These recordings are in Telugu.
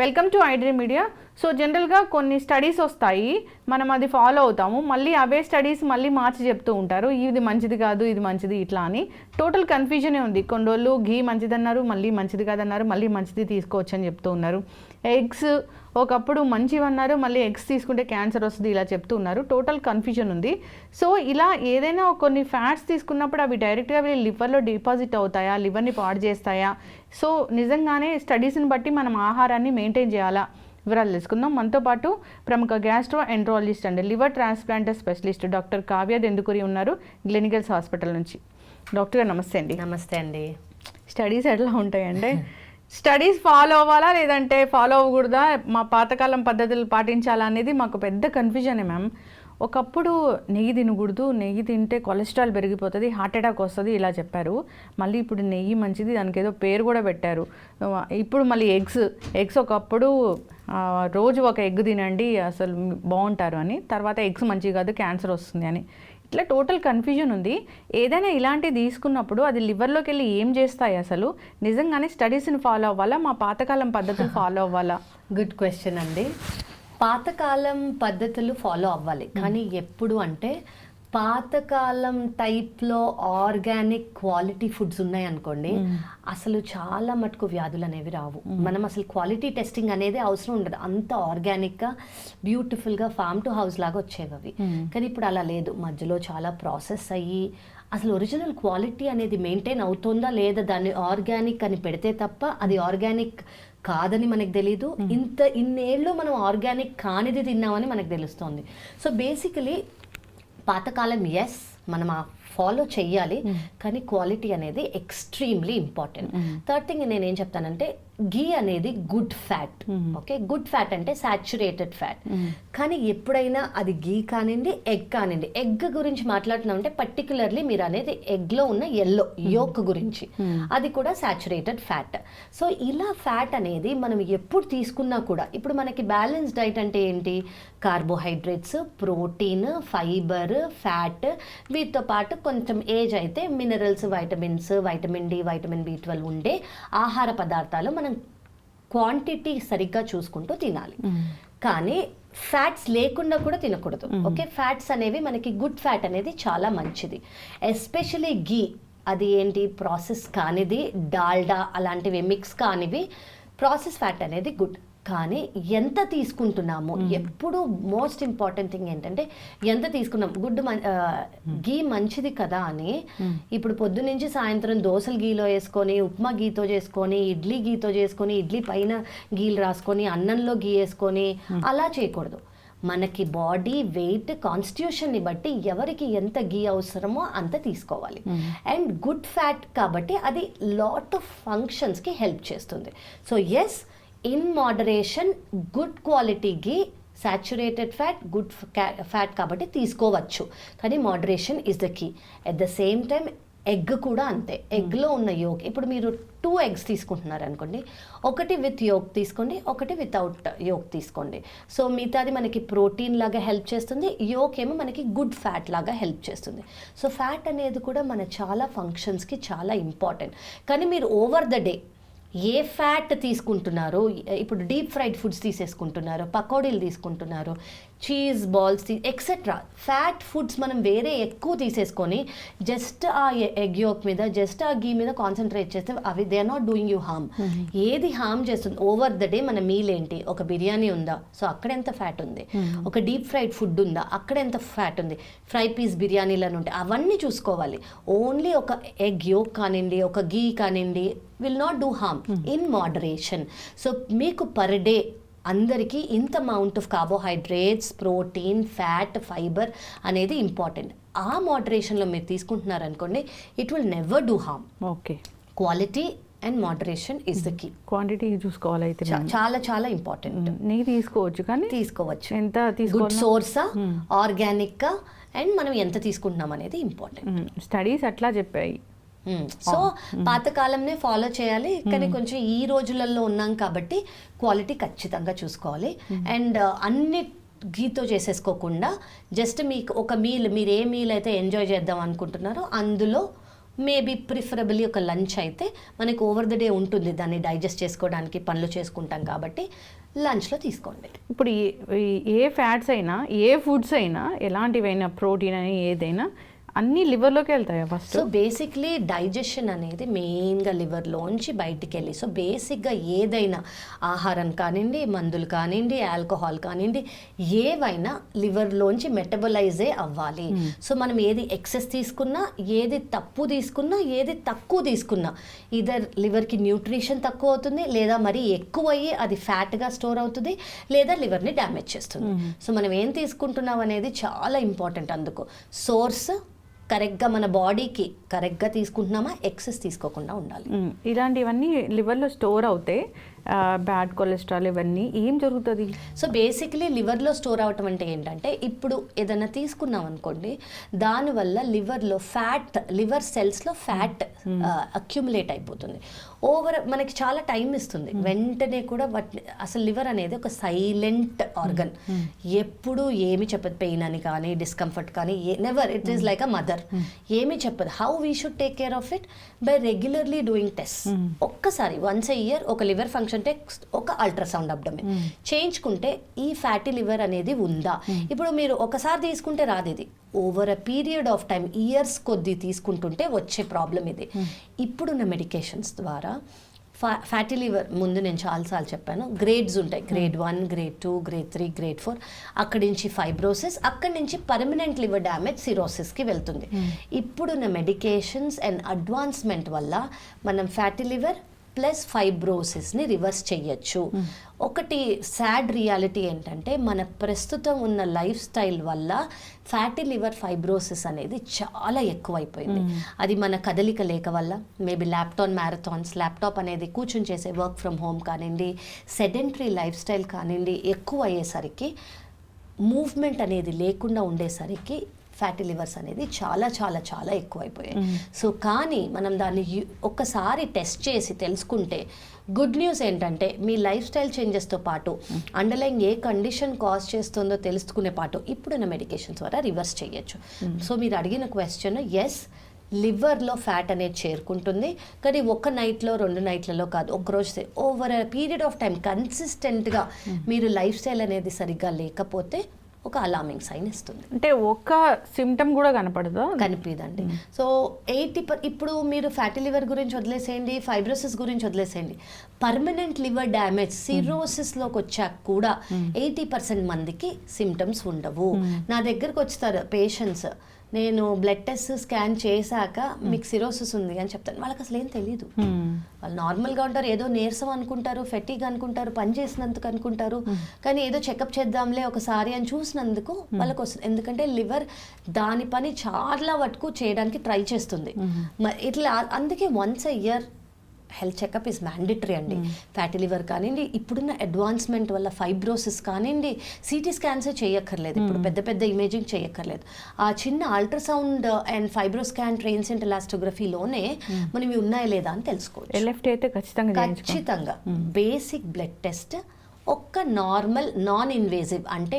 Welcome to iDream media so జనరల్గా కొన్ని స్టడీస్ వస్తాయి. మనం అది ఫాలో అవుతాము. మళ్ళీ అవే స్టడీస్ మళ్ళీ మార్చి చెప్తూ ఉంటారు. ఇది మంచిది కాదు ఇది మంచిది ఇట్లా అని. టోటల్ కన్ఫ్యూజనే ఉంది. కొన్ని రోజులు ఘీ మంచిది అన్నారు మళ్ళీ మంచిది కాదన్నారు మళ్ళీ మంచిది తీసుకోవచ్చు అని చెప్తూ ఉన్నారు. ఎగ్స్ ఒకప్పుడు మంచివి అన్నారు మళ్ళీ ఎగ్స్ తీసుకుంటే క్యాన్సర్ వస్తుంది ఇలా చెప్తూ ఉన్నారు టోటల్ కన్ఫ్యూజన్ ఉంది. సో ఇలా ఏదైనా కొన్ని ఫ్యాట్స్ తీసుకున్నప్పుడు అవి డైరెక్ట్గా వెళ్ళి లివర్లో డిపాజిట్ అవుతాయా? లివర్ని పాడు చేస్తాయా? సో నిజంగానే స్టడీస్ని బట్టి మనం ఆహారాన్ని మెయింటైన్ చేయాలా? వివరాలు తెలుసుకుందాం. మనతో పాటు ప్రముఖ gastroenterologist and liver transplanter specialist doctor Kavya Dendukuri ఉన్నారు గ్లెనికల్స్ హాస్పిటల్ నుంచి. డాక్టర్ గారు నమస్తే అండి. నమస్తే అండి. స్టడీస్ ఎట్లా ఉంటాయంటే స్టడీస్ ఫాలో అవ్వాలా లేదంటే ఫాలో అవ్వకూడదా? మా పాతకాలం పద్ధతులు పాటించాలా అనేది మాకు పెద్ద కన్ఫ్యూజనే మ్యామ్. ఒకప్పుడు నెయ్యి తినకూడదు నెయ్యి తింటే కొలెస్ట్రాల్ పెరిగిపోతుంది హార్ట్ అటాక్ వస్తుంది ఇలా చెప్పారు. మళ్ళీ ఇప్పుడు నెయ్యి మంచిది దానికి ఏదో పేరు కూడా పెట్టారు. ఇప్పుడు మళ్ళీ ఎగ్స్ ఎగ్స్ ఒకప్పుడు రోజు ఒక ఎగ్ తినండి అసలు బాగుంటారు అని. తర్వాత ఎగ్స్ మంచిది కాదు క్యాన్సర్ వస్తుంది అని. ఇట్లా టోటల్ కన్ఫ్యూజన్ ఉంది. ఏదైనా ఇలాంటివి తీసుకున్నప్పుడు అది లివర్లోకి వెళ్ళి ఏం చేస్తాయి అసలు? నిజంగానే స్టడీస్ని ఫాలో అవ్వాలా? మా పాతకాలం పద్ధతులు ఫాలో అవ్వాలా? గుడ్ క్వశ్చన్ అండి. పాతకాలం పద్ధతులు ఫాలో అవ్వాలి. కానీ ఎప్పుడు అంటే పాతకాలం టైప్లో ఆర్గానిక్ క్వాలిటీ ఫుడ్స్ ఉన్నాయి అనుకోండి అసలు చాలా మటుకు వ్యాధులు అనేవి రావు మనం అసలు క్వాలిటీ టెస్టింగ్ అనేది అవసరం ఉండదు. అంత ఆర్గానిక్గా బ్యూటిఫుల్గా ఫామ్ టు హౌస్ లాగా వచ్చేవి అవి. కానీ ఇప్పుడు అలా లేదు. మధ్యలో చాలా ప్రాసెస్ అయ్యి అసలు ఒరిజినల్ క్వాలిటీ అనేది మెయింటైన్ అవుతుందా లేదా దాన్ని ఆర్గానిక్ అని పెడితే తప్ప అది ఆర్గానిక్ కాదని మనకు తెలీదు. ఇంత ఇన్నేళ్ళు మనం ఆర్గానిక్ కానిది తిన్నామని మనకు తెలుస్తుంది. సో బేసికలీ పాతకాలం ఎస్ మనం ఫాలో చెయ్యాలి. కానీ క్వాలిటీ అనేది ఎక్స్ట్రీమ్లీ ఇంపార్టెంట్ థర్డ్ థింగ్ నేను ఏం చెప్తానంటే గీ అనేది good fat. Okay? Good fat అంటే సాచురేటెడ్ ఫ్యాట్. కానీ ఎప్పుడైనా అది గీ కానివ్వండి ఎగ్ కానివ్వండి ఎగ్ గురించి మాట్లాడుతున్నామంటే పర్టికులర్లీ మీరు అనేది ఎగ్లో ఉన్న ఎల్లో యోక్ గురించి. అది కూడా సాచురేటెడ్ ఫ్యాట్. సో ఇలా ఫ్యాట్ అనేది మనం ఎప్పుడు తీసుకున్నా కూడా ఇప్పుడు మనకి బ్యాలెన్స్ డైట్ అంటే ఏంటి? కార్బోహైడ్రేట్స్ ప్రోటీన్ ఫైబర్ ఫ్యాట్ వీటితో పాటు కొంచెం ఏజ్ అయితే minerals vitamins vitamin D vitamin B twelve ఉండే ఆహార పదార్థాలు మనం క్వాంటిటీ సరిగ్గా చూసుకుంటూ తినాలి. కానీ ఫ్యాట్స్ లేకుండా కూడా తినకూడదు. ఓకే? ఫ్యాట్స్ అనేవి మనకి గుడ్ ఫ్యాట్ అనేది చాలా మంచిది. ఎస్పెషలీ గీ అది ఏంటి? ప్రాసెస్ కానిది డాల్డా అలాంటివి మిక్స్ కానివి ప్రాసెస్ ఫ్యాట్ అనేది గుడ్ కానీ ఎంత తీసుకుంటున్నాము? ఎప్పుడు మోస్ట్ ఇంపార్టెంట్ థింగ్ ఏంటంటే ఎంత తీసుకున్నాం? గుడ్ గీ మంచిది కదా అని ఇప్పుడు పొద్దు నుంచి సాయంత్రం దోశలు గీలో వేసుకొని ఉప్మా గీతో చేసుకొని ఇడ్లీ గీతో చేసుకొని ఇడ్లీ పైన గీలు రాసుకొని అన్నంలో గీ వేసుకొని అలా చేయకూడదు. మనకి బాడీ వెయిట్ కాన్స్టిట్యూషన్ని బట్టి ఎవరికి ఎంత గీ అవసరమో అంత తీసుకోవాలి. అండ్ గుడ్ ఫ్యాట్ కాబట్టి అది లాట్ ఆఫ్ ఫంక్షన్స్కి హెల్ప్ చేస్తుంది. So yes in moderation good quality ghee saturated fat good fat కాబట్టి తీసుకోవచ్చు. కానీ moderation is the key at the same time egg కూడా అంతే. ఎగ్లో ఉన్న యోక్ ఇప్పుడు మీరు టూ ఎగ్స్ తీసుకుంటున్నారు అనుకోండి. ఒకటి విత్ యోక్ తీసుకోండి ఒకటి వితౌట్ యోక్ తీసుకోండి. సో మిగతాది మనకి ప్రోటీన్ లాగా హెల్ప్ చేస్తుంది యోక్ ఏమో మనకి గుడ్ ఫ్యాట్ లాగా హెల్ప్ చేస్తుంది. సో ఫ్యాట్ అనేది కూడా మన చాలా ఫంక్షన్స్కి చాలా ఇంపార్టెంట్ కానీ మీరు over the day a fat తీసుకుంటున్నారు ఇప్పుడు డీప్ ఫ్రైడ్ ఫుడ్స్ తీసేసుకుంటున్నారు పకోడీలు తీసుకుంటున్నారు cheese balls etcetera fat foods మనం వేరే ఎక్కువ తీసేసుకొని జస్ట్ ఆ ఎగ్ యోక్ మీద జస్ట్ ఆ గీ మీద కాన్సన్ట్రేట్ చేస్తే అవి they are not doing you harm ఏది హార్మ్ చేస్తుంది? ఓవర్ ద డే మన మీల్ ఏంటి? ఒక బిర్యానీ ఉందా? సో అక్కడ ఎంత ఫ్యాట్ ఉంది? ఒక డీప్ ఫ్రైడ్ ఫుడ్ ఉందా? అక్కడ ఎంత ఫ్యాట్ ఉంది? ఫ్రై పీస్ బిర్యానీలను ఉంటాయి అవన్నీ చూసుకోవాలి. ఓన్లీ ఒక ఎగ్ యోక్ కానివ్వండి ఒక గీ కానివ్వండి will not do harm in moderation so మీకు పర్ డే అందరికీ ఇంత amount of carbohydrates protein fat fibre అనేది ఇంపార్టెంట్ ఆ మోడరేషన్లో మీరు తీసుకుంటున్నారనుకోండి it will never do harm okay quality and moderation is the key quantity చూసుకోవాలి అయితే. చాలా చాలా ఇంపార్టెంట్ నెయ్యి తీసుకోవచ్చు కానీ తీసుకోవచ్చు. ఎంత గుడ్ తీసుకోవాలి సోర్సా ఆర్గానిక్ అండ్ మనం ఎంత తీసుకుంటున్నాం అనేది ఇంపార్టెంట్ స్టడీస్ అట్లా చెప్పాయి. సో పాతకాలంనే ఫాలో చేయాలి కానీ కొంచెం ఈ రోజులలో ఉన్నాం కాబట్టి క్వాలిటీ ఖచ్చితంగా చూసుకోవాలి. అండ్ అన్ని గీతో చేసేసుకోకుండా జస్ట్ మీకు ఒక మీల్ మీరు ఏ మీల్ అయితే ఎంజాయ్ చేద్దాం అనుకుంటున్నారో అందులో మేబీ ప్రిఫరబుల్లీ ఒక లంచ్ అయితే మనకి ఓవర్ ద డే ఉంటుంది. దాన్ని డైజెస్ట్ చేసుకోవడానికి పనులు చేసుకుంటాం కాబట్టి లంచ్లో తీసుకోండి. ఇప్పుడు ఏ ఫ్యాట్స్ అయినా ఏ ఫుడ్స్ అయినా ఎలాంటివైనా ప్రోటీన్ అని ఏదైనా అన్నీ లివర్లోకి వెళ్తాయా ఫస్ట్ సో బేసిక్లీ డైజెషన్ అనేది మెయిన్గా లివర్లోంచి బయటికి వెళ్ళి సో బేసిక్గా ఏదైనా ఆహారం కానివ్వండి మందులు కానివ్వండి ఆల్కహాల్ కానివ్వండి ఏవైనా లివర్లోంచి మెటబలైజే అవ్వాలి. సో మనం ఏది ఎక్సెస్ తీసుకున్నా ఏది తప్పు తీసుకున్నా ఏది తక్కువ తీసుకున్నా ఇదర్ లివర్కి న్యూట్రిషన్ తక్కువ అవుతుంది లేదా మరి ఎక్కువ అయ్యి అది ఫ్యాట్గా స్టోర్ అవుతుంది లేదా లివర్ని డ్యామేజ్ చేస్తుంది. సో మనం ఏం తీసుకుంటున్నాం అనేది చాలా ఇంపార్టెంట్ అందుకు. సోర్స్ కరెక్ట్గా మన బాడీకి కరెక్ట్గా తీసుకుంటున్నామా? ఎక్సెస్ తీసుకోకుండా ఉండాలి. ఇలాంటివన్నీ లివర్లో స్టోర్ అవుతాయి బ్యాడ్ కొలెస్ట్రాల్ ఇవన్నీ ఏం జరుగుతుంది? సో బేసిక్లీ లివర్లో స్టోర్ అవటం అంటే ఏంటంటే ఇప్పుడు ఏదైనా తీసుకున్నాం అనుకోండి దానివల్ల లివర్లో ఫ్యాట్ లివర్ సెల్స్లో ఫ్యాట్ అక్యుములేట్ అయిపోతుంది. ఓవర్ మనకి చాలా టైం ఇస్తుంది. వెంటనే కూడా వాటి అసలు లివర్ అనేది ఒక సైలెంట్ ఆర్గన్. ఎప్పుడు ఏమి చెప్పదు పెయిన్ అని కానీ డిస్కంఫర్ట్ కానీ never it is like a mother ఏమి చెప్పదు. How we should take care of it by regularly doing test ఒక్కసారి వన్స్ ఎ ఇయర్ ఒక లివర్ ఫంక్షన్ టెస్ట్ ఒక అల్ట్రాసౌండ్ అబ్డమిన్ చేయించుకుంటే ఈ ఫ్యాటీ లివర్ అనేది ఉందా? ఇప్పుడు మీరు ఒకసారి తీసుకుంటే రాదు ఇది. Over a period of time years కొద్దీ తీసుకుంటుంటే వచ్చే ప్రాబ్లం ఇది. ఇప్పుడున్న మెడికేషన్స్ ద్వారా ఫా ఫ్యాటీ లివర్ ముందు నేను చాలాసార్లు చెప్పాను గ్రేడ్స్ ఉంటాయి. Grade one grade two grade three grade four అక్కడి నుంచి ఫైబ్రోసిస్ అక్కడి నుంచి పర్మనెంట్ లివర్ డ్యామేజ్ సిరోసిస్కి వెళ్తుంది. ఇప్పుడున్న మెడికేషన్స్ అండ్ అడ్వాన్స్మెంట్ వల్ల మనం ఫ్యాటీ లివర్ ప్లస్ ఫైబ్రోసిస్ని రివర్స్ చెయ్యొచ్చు. ఒకటి సాడ్ రియాలిటీ ఏంటంటే మన ప్రస్తుతం ఉన్న లైఫ్ స్టైల్ వల్ల ఫ్యాటీ లివర్ ఫైబ్రోసిస్ అనేది చాలా ఎక్కువైపోయింది. అది మన కదలిక లేక వల్ల మేబీ ల్యాప్టాప్ మ్యారథాన్స్ ల్యాప్టాప్ అనేది కూర్చుని చేసే వర్క్ ఫ్రమ్ హోమ్ కానివ్వండి సెడెంటరీ లైఫ్ స్టైల్ కానివ్వండి ఎక్కువ అయ్యేసరికి మూవ్మెంట్ అనేది లేకుండా ఉండేసరికి ఫ్యాటీ లివర్స్ అనేది చాలా చాలా చాలా ఎక్కువైపోయాయి. సో కానీ మనం దాన్ని ఒక్కసారి టెస్ట్ చేసి తెలుసుకుంటే గుడ్ న్యూస్ ఏంటంటే మీ లైఫ్ స్టైల్ చేంజెస్తో పాటు అండర్లైన్ ఏ కండిషన్ కాజ్ చేస్తుందో తెలుసుకునే పాటు ఇప్పుడున్న మెడికేషన్స్ ద్వారా రివర్స్ చేయొచ్చు. సో మీరు అడిగిన క్వశ్చన్ ఎస్ లివర్లో ఫ్యాట్ అనేది చేరుకుంటుంది. కానీ ఒక నైట్లో రెండు నైట్లలో కాదు ఒక రోజు ఓవర్ పీరియడ్ ఆఫ్ టైం కన్సిస్టెంట్గా మీరు లైఫ్ స్టైల్ అనేది సరిగ్గా లేకపోతే ఒక అలార్మింగ్ సైన్ ఇస్తుంది. అంటే ఒక్క సిమ్టమ్ కూడా కనపడదా? కనిపిదండి సో ఎయిటీ పర్ ఇప్పుడు మీరు ఫ్యాటీ లివర్ గురించి వదిలేసేయండి ఫైబ్రోసిస్ గురించి వదిలేసేయండి. పర్మనెంట్ లివర్ డ్యామేజ్ సిరోసిస్లోకి వచ్చాక కూడా ఎయిటీ పర్సెంట్ మందికి సిమ్టమ్స్ ఉండవు. నా దగ్గరకు వచ్చుతారు పేషెంట్స్ నేను బ్లడ్ టెస్ట్ స్కాన్ చేశాక మీకు సిరోసిస్ ఉంది అని చెప్తాను. వాళ్ళకి అసలు ఏం తెలియదు మ్మ్. వాళ్ళు నార్మల్గా ఉంటారు ఏదో నీరసం అనుకుంటారు ఫెటీగ్ అనుకుంటారు పని చేసినందుకు అనుకుంటారు. కానీ ఏదో చెకప్ చేద్దాంలే ఒకసారి అని చూసినందుకు వాళ్ళకి వస్తుంది. ఎందుకంటే లివర్ దాని పని చాలా వరకు చేయడానికి ట్రై చేస్తుంది. ఇట్లా అందుకే once a year health checkup is mandatory అండి. ఫ్యాటీ లివర్ కానివ్వండి ఇప్పుడున్న అడ్వాన్స్మెంట్ వల్ల ఫైబ్రోసిస్ కానివ్వండి సిటీ స్కాన్స్ చేయక్కర్లేదు. ఇప్పుడు పెద్ద పెద్ద ఇమేజింగ్ చేయక్కర్లేదు. ఆ చిన్న అల్ట్రాసౌండ్ అండ్ ఫైబ్రో స్కాన్ ట్రైన్స్ ఎలాస్టోగ్రఫీలోనే మనం ఇవి ఉన్నాయా లేదా అని తెలుసుకోవచ్చు. ఎల్ఎఫ్టీ అయితే ఖచ్చితంగా ఖచ్చితంగా. బేసిక్ బ్లడ్ టెస్ట్ ఒక్క నార్మల్ నాన్ ఇన్వేజివ్ అంటే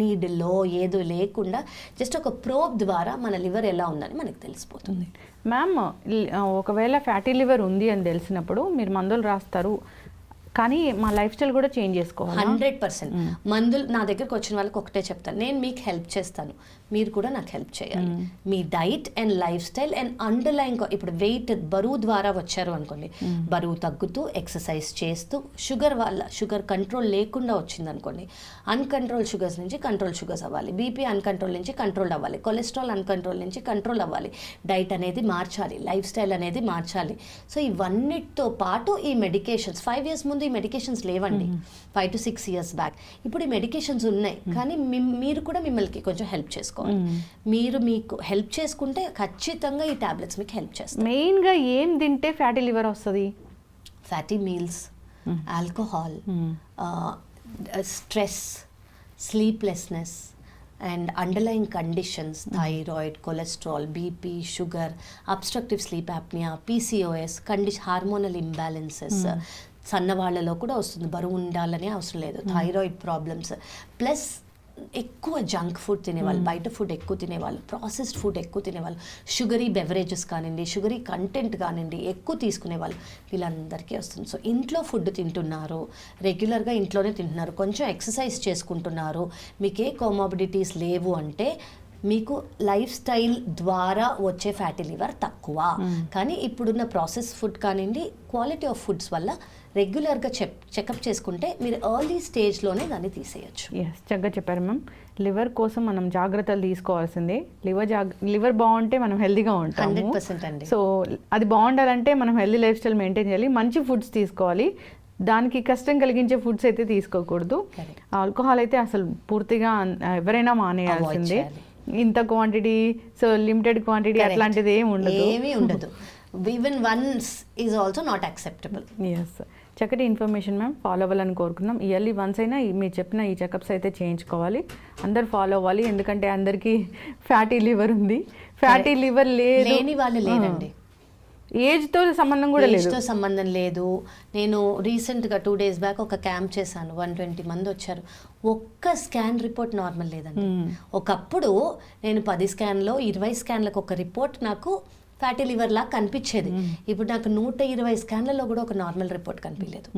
నీడిలో ఏదో లేకుండా జస్ట్ ఒక ప్రోబ్ ద్వారా మన లివర్ ఎలా ఉందని మనకు తెలిసిపోతుంది. మ్యామ్ ఒకవేళ ఫ్యాటీ లివర్ ఉంది అని తెలిసినప్పుడు మీరు మందులు రాస్తారు. కానీ మా లైఫ్ స్టైల్ కూడా చేంజ్ చేసుకోవాలి? Hundred percent. మందులు నా దగ్గరకు వచ్చిన వాళ్ళకి ఒకటే చెప్తాను. నేను మీకు హెల్ప్ చేస్తాను. మీరు కూడా నాకు హెల్ప్ చేయాలి. మీ diet and life style and underline ఇప్పుడు వెయిట్ బరువు ద్వారా వచ్చారు అనుకోండి. బరువు తగ్గుతూ ఎక్సర్సైజ్ చేస్తూ షుగర్ వల్ల షుగర్ కంట్రోల్ లేకుండా వచ్చింది అనుకోండి. అన్కంట్రోల్ షుగర్స్ నుంచి కంట్రోల్ షుగర్స్ అవ్వాలి. బీపీ అన్కంట్రోల్ నుంచి కంట్రోల్ అవ్వాలి. కొలెస్ట్రాల్ అన్కంట్రోల్ నుంచి కంట్రోల్ అవ్వాలి. డైట్ అనేది మార్చాలి. లైఫ్ స్టైల్ అనేది మార్చాలి. సో ఇవన్నిటితో పాటు ఈ మెడికేషన్స్ ఫైవ్ ఇయర్స్ ముందు ఈ మెడికేషన్స్ లేవండి. Five to six years back ఇప్పుడు ఈ మెడికేషన్స్ ఉన్నాయి. కానీ మీరు కూడా మిమ్మల్ని కొంచెం హెల్ప్ చేసుకోవాలి. మీరు మీకు హెల్ప్ చేసుకుంటే ఖచ్చితంగా ఈ టాబ్లెట్స్ మీకు హెల్ప్ చేస్తాయి. మెయిన్గా ఏం తింటే ఫ్యాటీ లివర్ వస్తుంది? Fatty meals alcohol stress sleeplessness and underline conditions thyroid cholesterol BP sugar obstructive sleep apnea PCOS condition hormonal imbalances సన్నవాళ్ళలో కూడా వస్తుంది. బరువు ఉండాలనే అవసరం లేదు. Thyroid problems. ప్లస్ ఎక్కువ జంక్ ఫుడ్ తినేవాళ్ళు బయట ఫుడ్ ఎక్కువ తినేవాళ్ళు ప్రాసెస్డ్ ఫుడ్ ఎక్కువ తినేవాళ్ళు షుగరీ బెవరేజెస్ కానివ్వండి షుగరీ కంటెంట్ కానివ్వండి ఎక్కువ తీసుకునేవాళ్ళు వీళ్ళందరికీ వస్తుంది. సో ఇంట్లో ఫుడ్ తింటున్నారు రెగ్యులర్గా ఇంట్లోనే తింటున్నారు కొంచెం ఎక్సర్సైజ్ చేసుకుంటున్నారు మీకు ఏ కోమాబిడిటీస్ లేవు అంటే మీకు లైఫ్ స్టైల్ ద్వారా వచ్చే ఫ్యాటీ లివర్ తక్కువ. కానీ ఇప్పుడున్న ప్రాసెస్ ఫుడ్ కానివ్వండి క్వాలిటీ ఆఫ్ ఫుడ్స్ వల్ల రెగ్యులర్గా చెక్ చెకప్ చేసుకుంటే మీరు ఎర్లీ స్టేజ్లోనే దాన్ని తీసేయచ్చు. ఎస్ చక్కగా చెప్పారు మ్యామ్ లివర్ కోసం మనం జాగ్రత్తలు తీసుకోవాల్సిందే. లివర్ జాగ్ లివర్ బాగుంటే మనం హెల్తీగా ఉంటాము. హండ్రెడ్ పర్సెంట్ అండి. సో అది బాగుండాలంటే మనం హెల్దీ లైఫ్ స్టైల్ మెయింటైన్ చేయాలి. మంచి ఫుడ్స్ తీసుకోవాలి. దానికి కష్టం కలిగించే ఫుడ్స్ అయితే తీసుకోకూడదు. ఆల్కహాల్ అయితే అసలు పూర్తిగా ఎవరైనా మానేయాల్సిందే. ఇంత క్వాంటిటీ సో లిమిటెడ్ క్వాంటిటీ. అట్లాంటిది ఏమి ఉండదు. ఏమీ ఉండదు. Even once is also not acceptable yes చక్కటి ఇన్ఫర్మేషన్ మ్యామ్. ఫాలో అవ్వాలని కోరుకుందాం ఇయర్లీ వన్స్ అయినా మీరు చెప్పిన ఈ చెకప్స్ అయితే చేయించుకోవాలి. అందరు ఫాలో అవ్వాలి. ఎందుకంటే అందరికీ ఫ్యాటీ లివర్ ఉంది. ఫ్యాటీ లివర్ లేదు. లేని వాళ్ళు లేరండి. ఏజ్తో సంబంధం కూడా లేదు. ఏజ్తో సంబంధం లేదు. నేను రీసెంట్గా టూ డేస్ బ్యాక్ ఒక క్యాంప్ చేశాను. వన్ ట్వంటీ మంది వచ్చారు. ఒక్క స్కాన్ రిపోర్ట్ నార్మల్ లేదండి. ఒకప్పుడు నేను పది స్కాన్లో ఇరవై స్కాన్లకు ఒక రిపోర్ట్ నాకు ఫ్యాటీ లివర్ లా కనిపించేది. ఇప్పుడు నాకు నూట ఇరవై స్కాన్లలో కూడా ఒక నార్మల్ రిపోర్ట్ కనిపించలేదు.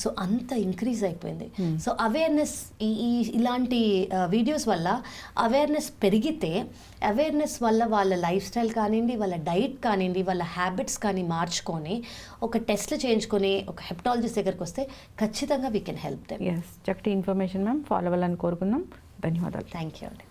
సో అంత ఇంక్రీజ్ అయిపోయింది. సో అవేర్నెస్ ఈ ఇలాంటి వీడియోస్ వల్ల అవేర్నెస్ పెరిగితే అవేర్నెస్ వల్ల వాళ్ళ లైఫ్ స్టైల్ కానివ్వండి వాళ్ళ డైట్ కానివ్వండి వాళ్ళ హ్యాబిట్స్ కానీ మార్చుకొని ఒక టెస్ట్లు చేయించుకొని ఒక హెప్టాలజిస్ట్ దగ్గరికి వస్తే ఖచ్చితంగా we can help them yes చక్కటి ఇన్ఫర్మేషన్ మ్యామ్ ఫాలో అవ్వాలని కోరుకుందాం. ధన్యవాదాలు. థ్యాంక్ యూ అండి